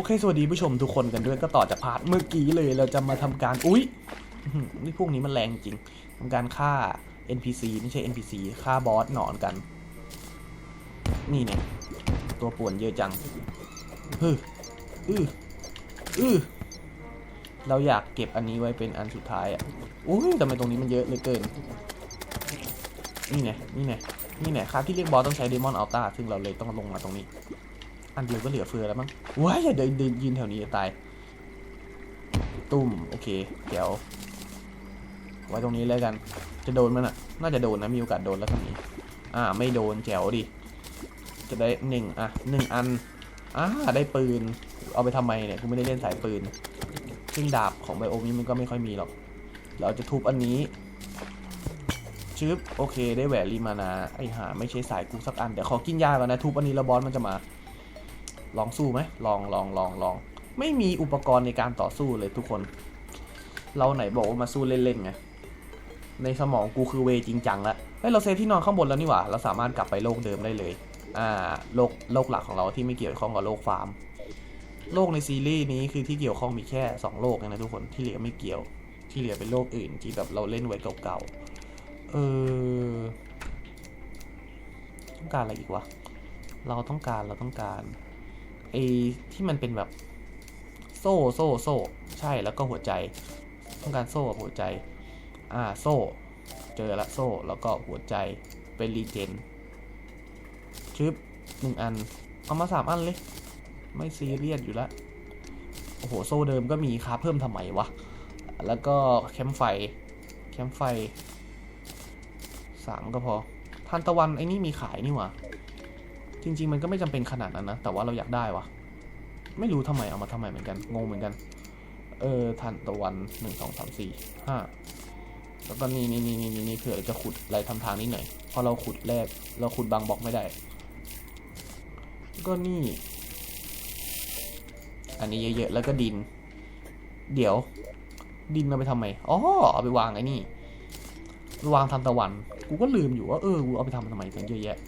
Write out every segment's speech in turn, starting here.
อเคสวัสดีผู้ชมทุกคนกันด้วยก็ต่อจากพาร์ทเมื่อกี้เลยเราจะมาทำการอุ้ยนี่พวกนี้มันแรงจริงทำการฆ่า NPC ไม่ใช่ NPC ฆ่าบอสหนอนกัน นี่เนี่ยตัวป่วนเยอะจังฮึอืออือเราอยากเก็บอันนี้ไว้เป็นอันสุดท้ายอะอุ้ยทำไมตรงนี้มันเยอะเลยเกิน นี่เนี่ยนี่เนี่ยนี่เนี่ยครับที่เรียกบอสต้องใช้เดมอนอัลต้าซึ่งเราเลยต้องลงมาตรงนี้ อันเดียวก็เหลือเฟือแล้วมั้งว้ายอย่าเดินเดินยืนแถวนี้จะตาย ตุ้มโอเค เดี๋ยว ไว้ตรงนี้เลยกัน จะโดนมันอะ น่าจะโดนนะ มีโอกาสโดนแล้วตรงนี้ อ่า ไม่โดนแจ๋วดิ จะได้หนึ่งอะหนึ่งอัน อ่า ได้ปืน เอาไปทำไมเนี่ย กูไม่ได้เล่นสายปืน ซึ่งดาบของไบโอมนี้มันก็ไม่ค่อยมีหรอก เราจะทุบอันนี้ชึบโอเค ได้แหวนรีมานา ไอหาไม่ใช่สายกูสักอัน เดี๋ยวขอกินยาก่อนนะ ทุบอันนี้แล้วบอสมันจะมา ลองสู้ไหมลองลองลองลอง ไม่มีอุปกรณ์ในการต่อสู้เลยทุกคน เราไหนบอกว่ามาสู้เล่นๆไง ในสมองกูคือเวจริงจังละเฮ้ยเราเซฟที่นอนข้างบนแล้วนี่หว่า เราสามารถกลับไปโลกเดิมได้เลย อ่า โลก โลกหลักของเราที่ไม่เกี่ยวข้องกับโลกฟาร์ม โลกในซีรีส์นี้คือที่เกี่ยวข้องมีแค่สองโลกนะทุกคน ที่เหลือไม่เกี่ยว ที่เหลือเป็นโลกอื่นที่แบบเราเล่นไว้เก่าๆ เออ ต้องการอะไรอีกวะ เราต้องการ เราต้องการ ไอ้ที่มันเป็นแบบโซ่โซ่โซ่ใช่แล้วก็หัวใจต้องการโซ่กับหัวใจ อ่าโซ่ เจอละโซ่แล้วก็หัวใจเป็นรีเจนชึบหนึ่งอัน เอามาสามอันเลย ไม่ซีเรียสอยู่ละโอ้โหโซ่เดิมก็มีค่าเพิ่มทำไมวะ แล้วก็แคมไฟ แคมไฟสามก็พอทานตะวันไอ้นี่มีขายนี่หว่า จริง ๆ มันก็ไม่จำเป็นขนาดนั้นนะ แต่ว่าเราอยากได้วะไม่รู้ทำไมเอามาทำไมเหมือนกัน งงเหมือนกัน เออทานตะวันหนึ่งสองสามสี่ห้าแล้วก็นี่นี่นี่นี่นี่นี่เผื่อจะขุดอะไรทำทางนี้หน่อยพราะเราขุดแรก เราขุดบางบล็อกไม่ได้ ก็นี่ อันนี้เยอะๆแล้วก็ดิน เดี๋ยว ดินเอาไปทำไมอ๋อเอาไปวางไอ้นี่วางทันตะวัน กูก็ลืมอยู่ว่าเออ กูเอาไปทำทำไมกันเยอะแยะ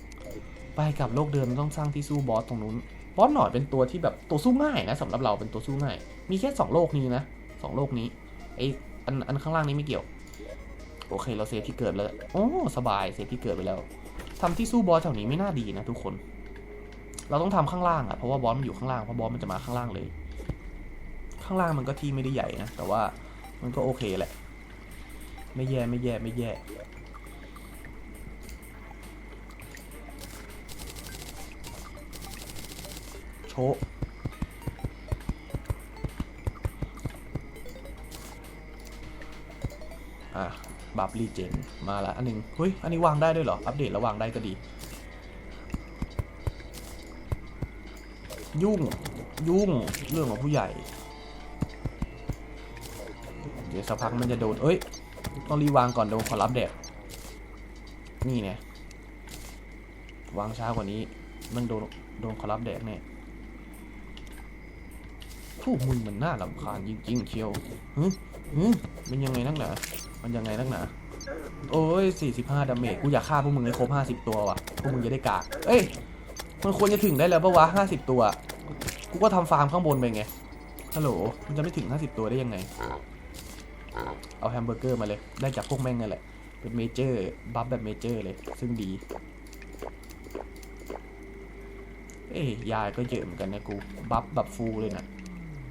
ไปกับโลกเดิมต้องสร้างที่สู้บอสตรงนู้น บอสหน่อยเป็นตัวที่แบบตัวสู้ง่ายนะสำหรับเราเป็นตัวสู้ง่าย มีแค่สองโลกนี้นะสองโลกนี้ไออันอันข้างล่างนี้ไม่เกี่ยว โอเคเราเซฟที่เกิดแล้วโอ้สบายเซฟที่เกิดไปแล้วทำที่สู้บอสแถวนี้ไม่น่าดีนะทุกคน เราต้องทำข้างล่างอะเพราะว่าบอสมันอยู่ข้างล่างเพราะบอสมันจะมาข้างล่างเลย ข้างล่างมันก็ที่ไม่ได้ใหญ่นะแต่ว่ามันก็โอเคแหละ ไม่แย่ไม่แย่ไม่แย่ โชะอะบัฟรีเจนมาละอันหนึ่งเฮ้ย อันนี้วางได้ด้วยเหรอ อัปเดตแล้ววางได้ก็ดี ยุ่ง ยุ่ง เรื่องของผู้ใหญ่ เดี๋ยวสักพักมันจะโดน เอ้ย ต้องรีวางก่อนโดนขอรับแดดนี่ไงวางช้ากว่านี้มันโดนโดนขอรับแดดแน่ พวกมึงมันน่าลำคาญจริงๆเชียวฮึฮึมันยังไงนักหนา มันยังไงนักหนา โอ้ย 45 ดาเมจ กูอยากฆ่าพวกมึงให้ครบ 50 ตัวว่ะ พวกมึงจะได้กาก เอ้ย มันควรจะถึงได้แล้วปะวะ 50 ตัว กูก็ทำฟาร์มข้างบนไปไง ฮัลโหล มันจะไม่ถึง 50 ตัวได้ยังไง เอาแฮมเบอร์เกอร์มาเลย ได้จากพวกแม่งนั่นแหละ เป็นเมเจอร์ บัฟแบบเมเจอร์เลย ซึ่งดี เอ้ยยาก็เยอะเหมือนกันนะกู บัฟแบบฟูลเลยนะ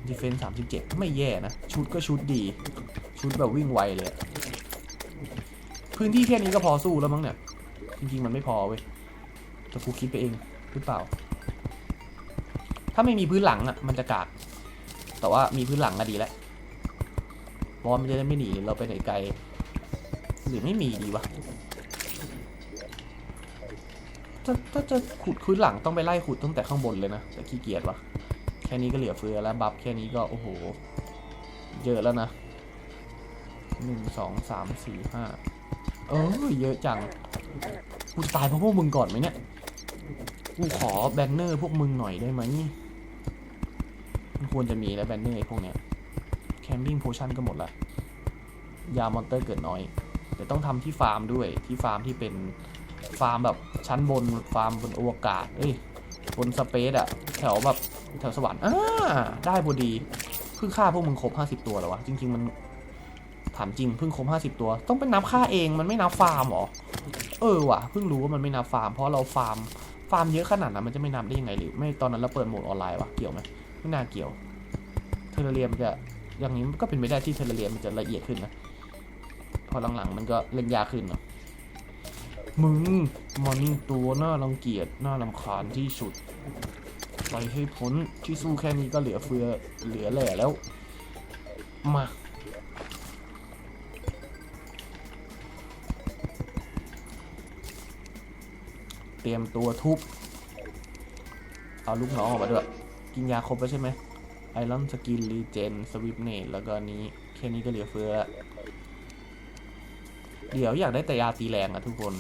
ดีเฟนส์สามสิบเจ็ดไม่แย่นะ ชุดก็ชุดดี ชุดแบบวิ่งไวเลย พื้นที่แค่นี้ก็พอสู้แล้วมั้งเนี่ย จริง ๆ มันไม่พอเว้ยแต่กูคิดไปเองหรือเปล่า ถ้าไม่มีพื้นหลังอะ มันจะกาก แต่ว่ามีพื้นหลังก็ดีแล้วบอลมันจะได้ไม่หนีเราไปไหนไกล หรือไม่มีดีวะถ้าถ้าจะขุดพื้นหลังต้องไปไล่ขุดตั้งแต่ข้างบนเลยนะแต่ขี้เกียจวะ ค่นี้ก็เหลือเฟือแล้วบัฟแค่นี้ก็โอ้โห เยอะแล้วนะหนึ่งสองสามสี่ห้าเออเยอะจังกูตายเพราะพวกมึงก่อนไหมเนี่ยกูขอแบนเนอร์พวกมึงหน่อยได้ไหมมันควรจะมีแล้วแบนเนอร์ไอ้พวกเนี้ยแคมปิ้งโพชั่นก็หมดละยามอนเตอร์เกิดน้อย แต่ต้องทำที่ฟาร์มด้วยที่ฟาร์มที่เป็นฟาร์มแบบชั้นบนฟาร์มบนอวกาศเอ้ยบนสเปซอะแถวแบบ แถวสวรรค์อ่าได้พอดี เพิ่งฆ่าพวกมึงครบห้าสิบตัวแล้ววะ จริง ๆ มันถามจริงเพิ่งครบห้าสิบตัว ต้องเป็นนับฆ่าเองมันไม่นับฟาร์มเหรอ เออว่ะเพิ่งรู้ว่ามันไม่นับฟาร์ม เพราะเราฟาร์มฟาร์มเยอะขนาดนั้นมันจะไม่นับได้ยังไงหรือ ไม่ตอนนั้นเราเปิดโหมดออนไลน์วะเกี่ยวไหมไม่น่าเกี่ยวเทเลเรียมจะอย่างนี้ก็เป็นไปได้ที่เทเลเรียมมันจะละเอียดขึ้นนะพอหลังๆมันก็เล่นยากขึ้นเนาะมึงมันนี่ตัวน่ารังเกียจน่ารำคาญที่สุด ไปให้พ้นที่สู้แค่นี้ก็เหลือเฟือเหลือแหล่แล้ว มาเตรียมตัวทุบ เอาลูกน้องออกมาด้วย กินยาครบแล้วใช่ไหมไอรอนสกินรีเจนสวิปเนตแล้วก็นี้แค่นี้ก็เหลือเฟือแล้วเดี๋ยวอยากได้แต่ยาตีแรงอะทุกคน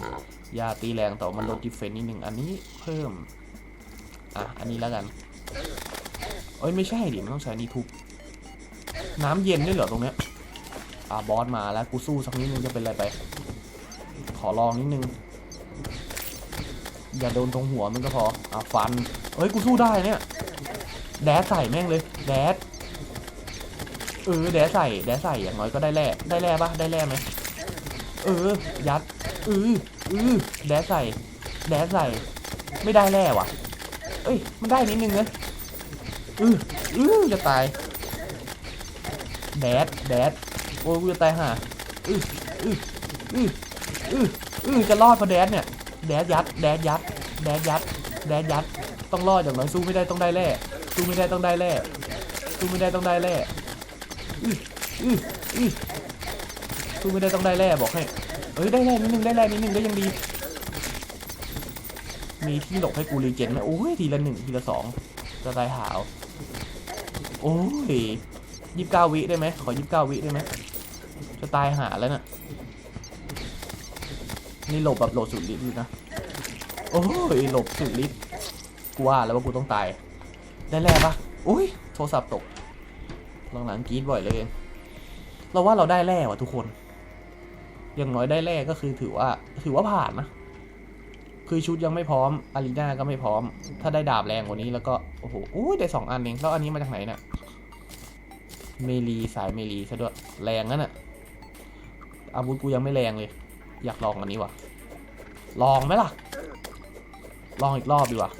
ยาตีแรงแต่ว่ามันลดดิเฟนนิดนึงอันนี้เพิ่ม อะ อันนี้แล้วกัน เอ้ยไม่ใช่ดิมันต้องใช้นี่ทุบ น้ำเย็นด้วยเหรอตรงเนี้ย อ่าบอสมาแล้วกูสู้สักนิดนึงจะเป็นอะไรไป ขอลองนิดนึง อย่าโดนตรงหัวมันก็พอ อะฟัน เอ้ยกูสู้ได้เนี่ย แดดใส่แม่งเลย แดดเออแดดใส่แดดใส่อย่างน้อยก็ได้แร่ได้แร่ปะได้แร่ไหมเออ ยัดเออเออแดดใส่แดดใส่ ไม่ได้แร่ว่ะ เอ้ย มันได้นิดนึงนะอืออือจะตาย แดด แดด โอ้ยกูจะตายห่าอืออืออืออืออือจะรอดเพราะแดดเนี่ย แดดยัด แดดยัด แดดยัด แดดยัด ต้องรอดอย่างน้อยสู้ไม่ได้ต้องได้แร่สู้ไม่ได้ต้องได้แร่สู้ไม่ได้ต้องได้แร่อืออืออือสู้ไม่ได้ต้องได้แร่บอกให้เอ้ยได้แร่นิดนึงได้แร่นิดนึงก็ยังดี มีที่หลบให้กูรีเจนไหมโอ้ยทีละหนึ่งทีละสองจะตายหาว โอ้ยยี่สิบเก้าวิได้ไหมขอยี่สิบเก้าวิได้ไหมจะตายหาแล้วน่ะ นี่หลบแบบหลดสุดฤทธิ์เลยนะ โอ้ยหลบสุดฤทธิ์กูว่าแล้วว่ากูต้องตาย ได้แร่ปะอุ้ยโทรศัพท์ตกหลังๆกรีดบ่อยเลย เราว่าเราได้แร่ว่ะทุกคน อย่างน้อยได้แร่ก็คือถือว่า ถือว่าผ่านนะ คือชุดยังไม่พร้อมอารีนาก็ไม่พร้อม ถ้าได้ดาบแรงกว่านี้แล้วก็โอ้โหอุ้ยได้สองอันเองแล้วอันนี้มาจากไหนเนี่ยเมลีสายเมลีซะด้วยแรงนั่นน่ะอาวุธกูยังไม่แรงเลย อยากลองอันนี้วะลองไหมล่ะ ลองอีกรอบดีกว่า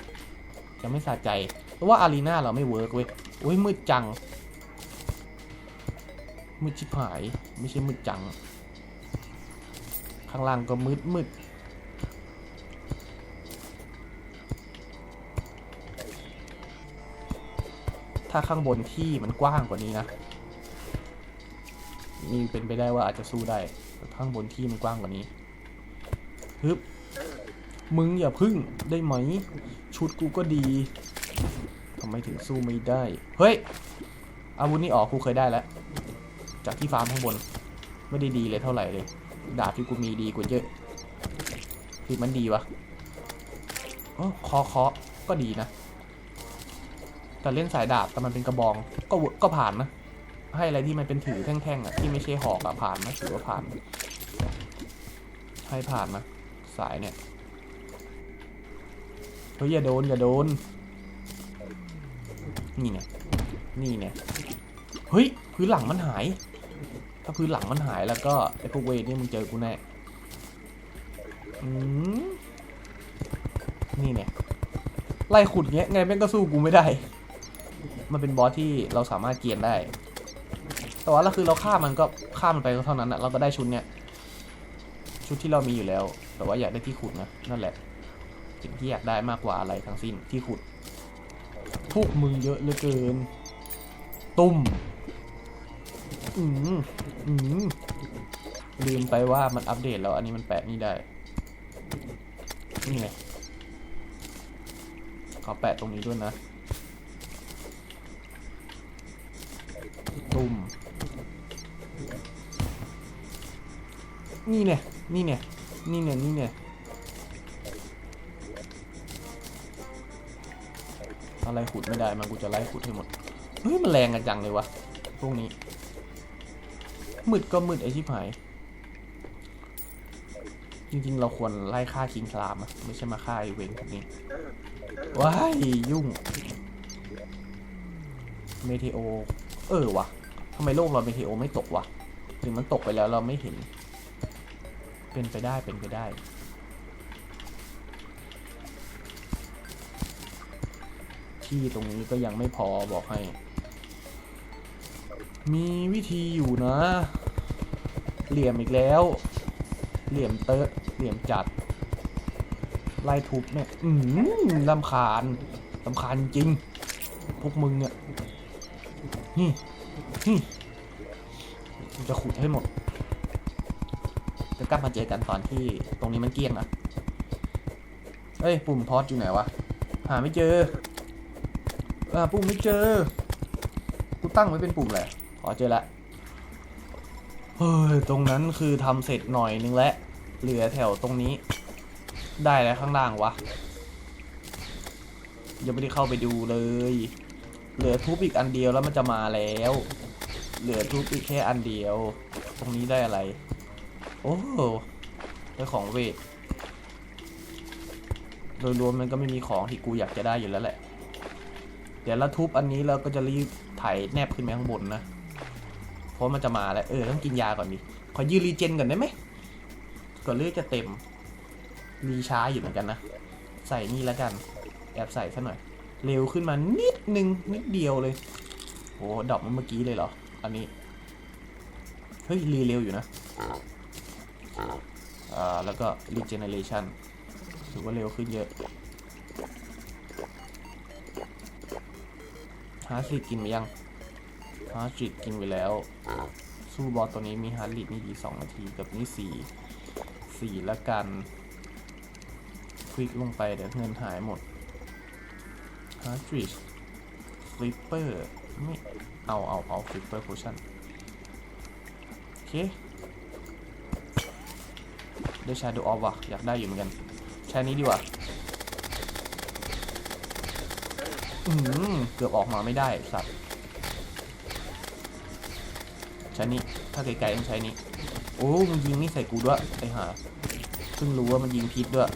จะไม่สะใจเพราะว่าอารีนาเราไม่เวิร์กเว้ยโอ้ยมืดจังมืดชิบหาย ไม่ใช่มืดจัง ข้างล่างก็มืดมืด ถ้าข้างบนที่มันกว้างกว่านี้นะมีเป็นไปได้ว่าอาจจะสู้ได้ข้างบนที่มันกว้างกว่านี้ฮึบมึงอย่าพึ่งได้ไหม ชุดกูก็ดีทำไมถึงสู้ไม่ได้ เฮ้ย อาวุธนี่ออกกูเคยได้แล้ว จากที่ฟาร์มข้างบน ไม่ได้ดีเลยเท่าไหร่เลย ดาบที่กูมีดีกว่าเยอะคือมันดีวะอ๋อคอคาะก็ดีนะ แต่เล่นสายดาบแต่มันเป็นกระบองก็ก็ผ่านนะ ให้อะไรที่มันเป็นถือแท่งๆอะที่ไม่ใช่หอกอะผ่านนะถือว่าผ่าน ให้ผ่านนะสายเนี่ยเฮ้ยอย่าโดนอย่าโดน นี่เนี่ยนี่เนี่ยเฮ้ยพื้นหลังมันหาย ถ้าพื้นหลังมันหายแล้วก็ไอ้พวกเวทนี่มึงเจอกูแน่อืมนี่เนี่ยไล่ขุดเงี้ยไงแม่งก็สู้กูไม่ได้ มันเป็นบอสที่เราสามารถเกียนได้ แต่ว่าเราคือเราฆ่ามันก็ฆ่ามันไปก็เท่านั้นนะเราก็ได้ชุดเนี้ยชุดที่เรามีอยู่แล้ว แต่ว่าอยากได้ที่ขุดนะนั่นแหละสิ่งที่อยากได้มากกว่าอะไรทั้งสิ้นที่ขุดพวกมึงเยอะเหลือเกิน ตุ้มอืมอืมลืมไปว่ามันอัปเดตแล้วอันนี้มันแปะนี่ได้ นี่ไงขอแปะตรงนี้ด้วยนะ ตุ้มนี่เนี่ย นี่เนี่ย นี่เนี่ย นี่เนี่ยอะไรขุดไม่ได้ มันกูจะไล่ขุดให้หมด เฮ้ย มันแรงกันจังเลยวะ พวกนี้ มืดก็มืดไอชิบหาย จริงๆ เราควรไล่ฆ่าคิงสลามอะไม่ใช่มาฆ่าไอเวงพวกนี้ ว้าย ยุ่ง เมเทโอ เออวะ ทำไมโลกเราเมเทโอไม่ตกวะหรือมันตกไปแล้วเราไม่เห็น เป็นไปได้เป็นไปได้ ที่ตรงนี้ก็ยังไม่พอบอกให้ มีวิธีอยู่นะ เหลี่ยมอีกแล้ว เหลี่ยมเตอะเหลี่ยมจัดไล่ทุบเนี่ย อืมลำคาญลำคาญจริง พวกมึงเนี่ยนี่ จะขุดให้หมด จะกลับมาเจอกันตอนที่ตรงนี้มันเกลี้ยงนะเอ้ย ปุ่มพอดอยู่ไหนวะ หาไม่เจออ่าปุ่มไม่เจอ กูตั้งไว้เป็นปุ่มแหละขอเจอละเฮ้ย ตรงนั้นคือทำเสร็จหน่อยนึงแล้ว เหลือแถวตรงนี้ ได้แล้วข้างล่างวะ ยังไม่ได้เข้าไปดูเลย เหลือทุบอีกอันเดียวแล้วมันจะมาแล้ว เหลือทุบอีกแค่อันเดียว ตรงนี้ได้อะไร โอ้ได้ของเวท โดยรวมมันก็ไม่มีของที่กูอยากจะได้อยู่แล้วแหละ เดี๋ยวเราทุบอันนี้เราก็จะรีบไถแนบขึ้นไปข้างบนนะ เพราะมันจะมาแล้ว เออ ต้องกินยาก่อนดิ ขอยืนรีเจนก่อนได้ไหม ก่อนเลือดจะเต็ม รีช้าอยู่เหมือนกันนะ ใส่นี่แล้วกัน แอบใส่ซะหน่อย เร็วขึ้นมานิดนึงนิดเดียวเลยโอ้ดอกมันเมื่อกี้เลยเหรอ อันนี้ เฮ้ย รีเร็วอยู่นะ อ่า แล้วก็ regeneration ถือว่าเร็วขึ้นเยอะ ฮาร์ดรีดกินไปยัง ฮาร์ดรีดกินไปแล้ว สู้บอสตัวนี้มีฮาร์ดรีดนี่ดีสองนาทีกับนี่สี่สี่ละกันคลิกลงไปเดี๋ยวเงินหายหมดฮาร์ดรีดฟลิปเปอร์ ไม่เอาเอาเอาฟลิปเปอร์โพชั่นโอเคได้ชาดูออฟว่ะ อยากได้อยู่เหมือนกัน ใช้นี้ดีกว่าอืมเกือบออกมาไม่ได้สัตว์ใช้นี้ ถ้าไกลๆต้องใช้นี้ โอ้มันยิงนี่ใส่กูด้วยไอ้ห่าเพิ่งรู้ว่ามันยิงพิษด้วย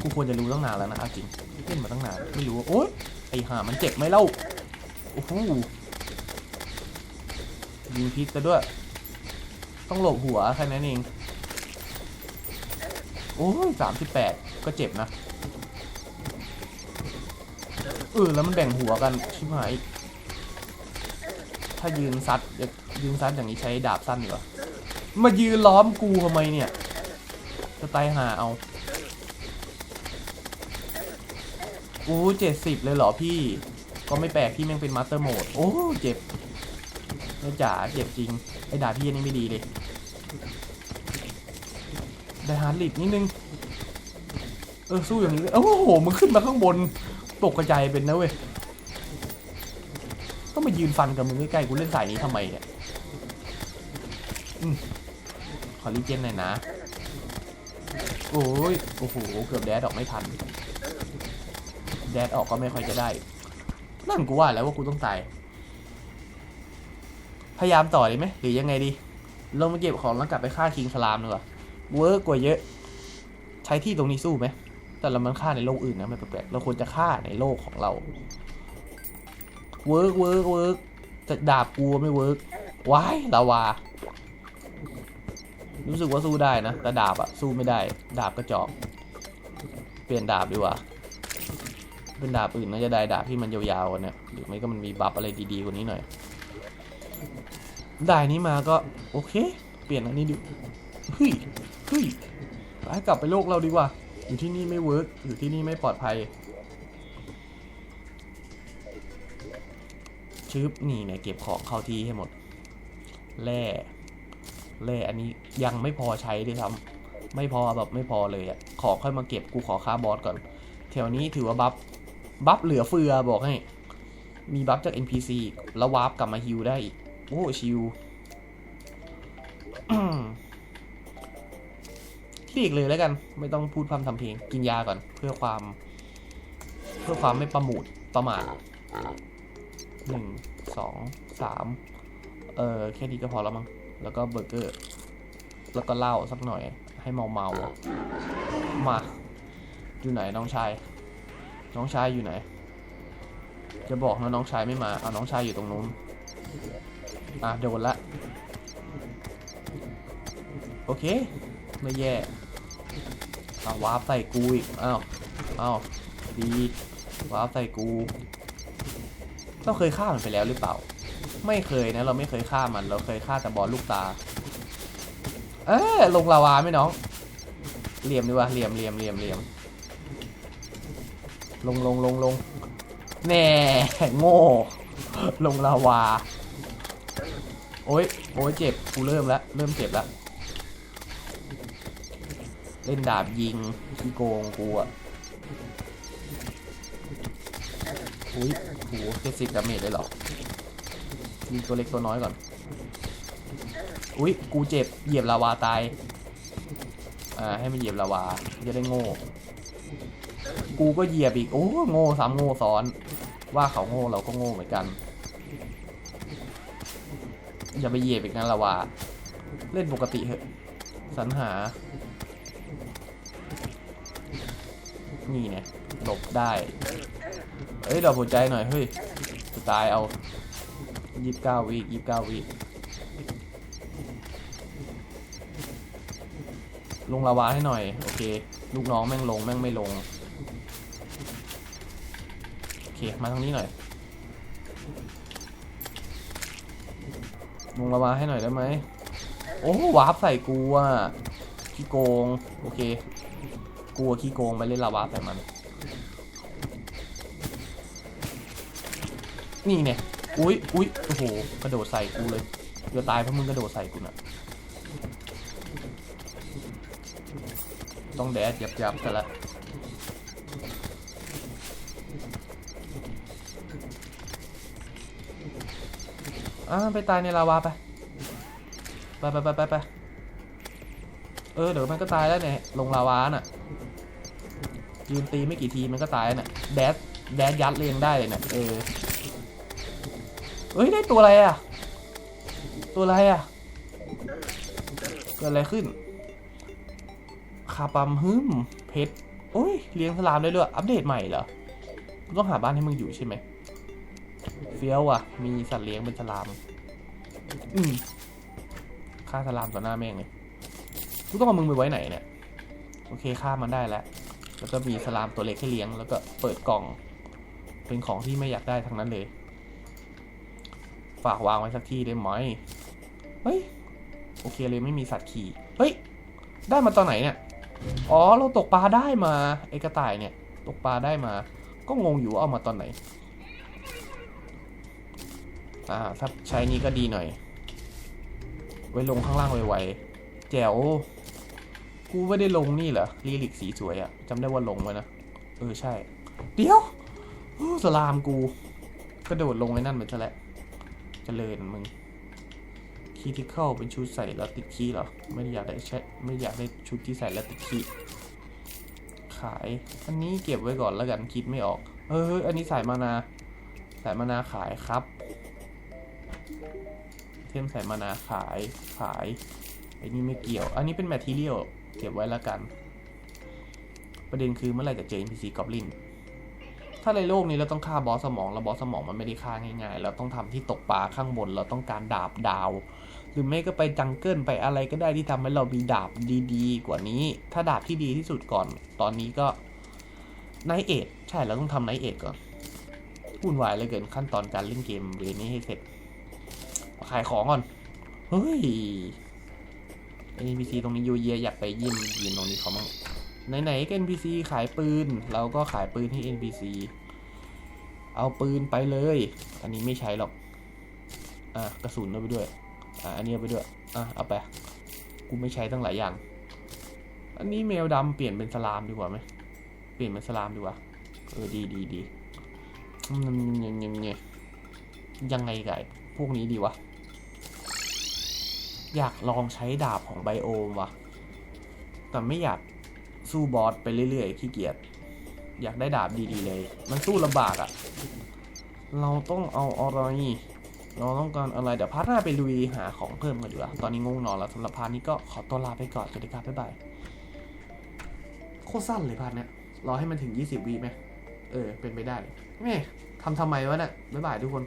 กูควรจะรู้ตั้งนานแล้วนะจริงเล่นมาตั้งนาน ไม่รู้ว่าโอ๊ย ไอ้ห่ามันเจ็บไหมเล่า โอ้โหยิงพิษซะด้วย ต้องหลบหัวแค่นั้นเอง โอ้ยสามสิบแปดก็เจ็บนะ เออ แล้วมันแบ่งหัวกัน ชิบหาย ถ้ายืนซัดยืนซัดอย่างนี้ใช้ดาบสั้นดีกว่ามายืนล้อมกูทำไมเนี่ย จะตายหาเอา โอ้เจ็ดสิบเลยเหรอพี่ ก็ไม่แปลกที่แม่งเป็นมาสเตอร์โหมด โอ้เจ็บแม่จ๋าเจ็บจริง ไอ้ดาพี่อันนี่ไม่ดีเลยได้ฮาร์ดลิดนิดนึง เออสู้อย่างนี้โอ้โหมันขึ้นมาข้างบน ตกกระจายเป็นนะเว้ยต้องมายืนฟันกับมึงใกล้ๆกูเล่นสายนี้ทำไมเนี่ยอขอรีเจนหน่อยนะ โอ้ย โอ้โห เกือบแดดออกไม่ทัน แดดออกก็ไม่ค่อยจะได้ นั่นกูว่าแล้วว่ากูต้องตาย พยายามต่อดีไหมหรือยังไงดี ลงมาเก็บของแล้วกลับไปฆ่าคิงสลามดีกว่าเวิร์กกว่าเยอะ ใช้ที่ตรงนี้สู้ไหม แต่เรามันฆ่าในโลกอื่นนะไม่แปลกๆเราควรจะฆ่าในโลกของเรา เวิร์กเวิร์กเวิร์กแต่ดาบกูไม่เวิร์กว้ายลาวา รู้สึกว่าสู้ได้นะ แต่ดาบอะสู้ไม่ได้ ดาบกระจอก เปลี่ยนดาบดีกว่า เป็นดาบอื่นน่าจะได้ดาบที่มันยาวๆกว่าเนี่ยหรือไม่ก็มันมีบัฟอะไรดีๆกว่านี้หน่อยได้นี้มาก็โอเค เปลี่ยนอันนี้ดิเฮ้ยเฮ้ยไปกลับไปโลกเราดีกว่า อยู่ที่นี่ไม่เวิร์กอยู่ที่นี่ไม่ปลอดภัยชืบนี่เนี่ยเก็บของเข้าที่ให้หมดแร่แร่อันนี้ยังไม่พอใช้ด้วยซ้ำไม่พอแบบไม่พอเลยอะขอค่อยมาเก็บกูขอค่าบอสก่อนแถวนี้ถือว่าบัฟ บัฟเหลือเฟือบอกให้ มีบัฟจาก NPC อีกแล้ววาร์ปกลับมาฮิวได้อีก โอ้ชิวเรียกเลยแล้วกัน ไม่ต้องพูดพร่ำทำเพลง กินยาก่อน เพื่อความ เพื่อความไม่ประมูดประมาทหนึ่งสองสามเออแค่นี้ก็พอแล้วมั้งแล้วก็เบอร์เกอร์ แล้วก็เหล้าสักหน่อย ให้เมาเมามา อยู่ไหนน้องชาย น้องชายอยู่ไหน จะบอกนะน้องชายไม่มาเอาน้องชายอยู่ตรงนู้นอะโดนละ โอเค ไม่แย่อาวาร์ปใส่กูอีก อ้าว อ้าว ดีวาร์ปใส่กู เราเคยฆ่ามันไปแล้วหรือเปล่า ไม่เคยนะ เราไม่เคยฆ่ามัน เราเคยฆ่าแต่บอลลูกตา เอ้ยลงลาวาไหมน้อง เหลี่ยมดีกว่าเหลี่ยมเหลี่ยมเหลี่ยมเหลี่ยม ลงลงลงลงแน่โง่ ลงลาวา โอ้ยโอ้ยเจ็บ กูเริ่มแล้ว เริ่มเจ็บแล้ว เล่นดาบยิงขี้โกงกูอะอุ้ยโหเจ็ดสิบดาเมจเลยเหรอยิงตัวเล็กตัวน้อยก่อน อุ้ยกูเจ็บ เหยียบลาวาตาย อ่า ให้มันเหยียบลาวาจะได้โง่ กูก็เหยียบอีก โอ้โง่สามโง่ซ้อน ว่าเขาโง่เราก็โง่เหมือนกัน อย่าไปเหยียบอีกนะลาวาเล่นปกติเถอะสรรหา นี่เนี่ยหลบได้เอ้ยดอกหัวใจหน่อย เฮ้ยจะตายเอายี่สิบเก้าวิยี่สิบเก้าวิลงลาวาให้หน่อย โอเค ลูกน้องแม่งลง แม่งไม่ลง เค มาทางนี้หน่อยลงลาวาให้หน่อยได้ไหม โอ้วาร์ปใส่กูอะขี้โกง โอเค กูอะขี้โกงไปเล่นลาวาใส่มัน นี่เนี่ย อุ้ยอุ้ยโอ้โห กระโดดใส่กูเลยเดี๋ยวตายเพราะมึงกระโดดใส่กูน่ะ ต้องแดดยับยับๆกันละ อ่าไปตายในลาวาไป ไปไปไปไปไปเออเดี๋ยวมันก็ตายแล้วเนี่ยลงลาวาน่ะ ยืนตีไม่กี่ทีมันก็ตายแล้วน่ะแดดแดดยัดเรียงได้เลยน่ะเออเฮ้ยได้ตัวอะไรอะ ตัวอะไรอะเกิดอะไรขึ้นคาปัมฮึมเพชรโอ้ยเลี้ยงสลามได้ด้วยอัปเดตใหม่เหรอต้องหาบ้านให้มึงอยู่ใช่ไหม เฟี้ยวอะ มีสัตว์เลี้ยงเป็นสลาม อืมฆ่าสลามต่อหน้าแม่งเลยกูต้องเอามึงไปไว้ไหนเนี่ย โอเคฆ่ามันได้แล้ว แล้วก็มีสลามตัวเล็กให้เลี้ยง แล้วก็เปิดกล่อง เป็นของที่ไม่อยากได้ทั้งนั้นเลย ฝากวางไว้สักที่ได้ไหม เฮ้ย โอเคเลยไม่มีสัตว์ขี่ เฮ้ย ได้มาตอนไหนเนี่ย อ๋อ เราตกปลาได้มาไอ้กระต่ายเนี่ย ตกปลาได้มา ก็งงอยู่ว่าเอามาตอนไหน อ่าถ้าใช้นี้ก็ดีหน่อย ไว้ลงข้างล่างไวๆแจ๋วกูไม่ได้ลงนี่เหรอลีลิกสีสวยอะจำได้ว่าลงไว้นะ เออใช่ เดี๋ยวสลามกู กระโดดลงไอ้นั่นไปซะแล้วเจริญมึงคีที่เข้าเป็นชุดใส่แล้วติดคีเหรอ ไม่อยากได้ใช้ไม่อยากได้ชุดที่ใส่แล้วติดคีขาย อันนี้เก็บไว้ก่อนแล้วกันคิดไม่ออกเอออันนี้สายมานา สายมานาขายครับ เทมสายมานาขายขายไอ้นี่ไม่เกี่ยว อันนี้เป็นแมททีเรียลเก็บไว้แล้วกัน ประเด็นคือเมื่อไหร่จะเจอ NPC Goblin ถ้าในโลกนี้เราต้องฆ่าบอสสมอง แล้วบอสสมองมันไม่ได้ฆ่าง่ายๆ เราต้องทำที่ตกปลาข้างบน เราต้องการดาบดาว หรือไม่ก็ไปจังเกิลไปอะไรก็ได้ที่ทำให้เรามีดาบดีๆ กว่านี้ ถ้าดาบที่ดีที่สุดก่อน ตอนนี้ก็ไนเอทใช่เราต้องทำไนเอทก่อนวุ่นวายเลยเกินขั้นตอนการเล่นเกมเวนี้ให้เสร็จ ขายของก่อน เฮ้ย NPC ตรงนี้ยูเยียอยากไปยิ้มยืนตรงนี้เขามั่งไหนๆก็ NPC ขายปืน เราก็ขายปืนให้ NPC เอาปืนไปเลย อันนี้ไม่ใช้หรอก อะกระสุนเอาไปด้วย อะอันนี้เอาไปด้วย อะเอาไป กูไม่ใช้ตั้งหลายอย่าง อันนี้แมวดำเปลี่ยนเป็นสลามดีกว่าไหม เปลี่ยนเป็นสลามดีกว่า เออดีดีดียังยังยังยังไงไก่พวกนี้ดีวะ อยากลองใช้ดาบของไบโอมว่ะ แต่ไม่อยากสู้บอสไปเรื่อยๆขี้เกียจ อยากได้ดาบดีๆเลย มันสู้ลำบากอะ่ะ เราต้องเอาอะไรเราต้องการอะไร เดี๋ยวพาร์ทหน้าไปลุยหาของเพิ่มกันดีกว่า ตอนนี้ง่วงนอนแล้วสำหรับพาร์ทนี้ก็ขอตัวลาไปก่อน สวัสดีครับ บ๊ายบาย โคตรสั้นเลยพาร์ทเนี้ย รอให้มันถึง 20วิไหม เออ เป็นไปได้แม่ทำทำไมวะเนี่ยบ๊ายบายทุกคน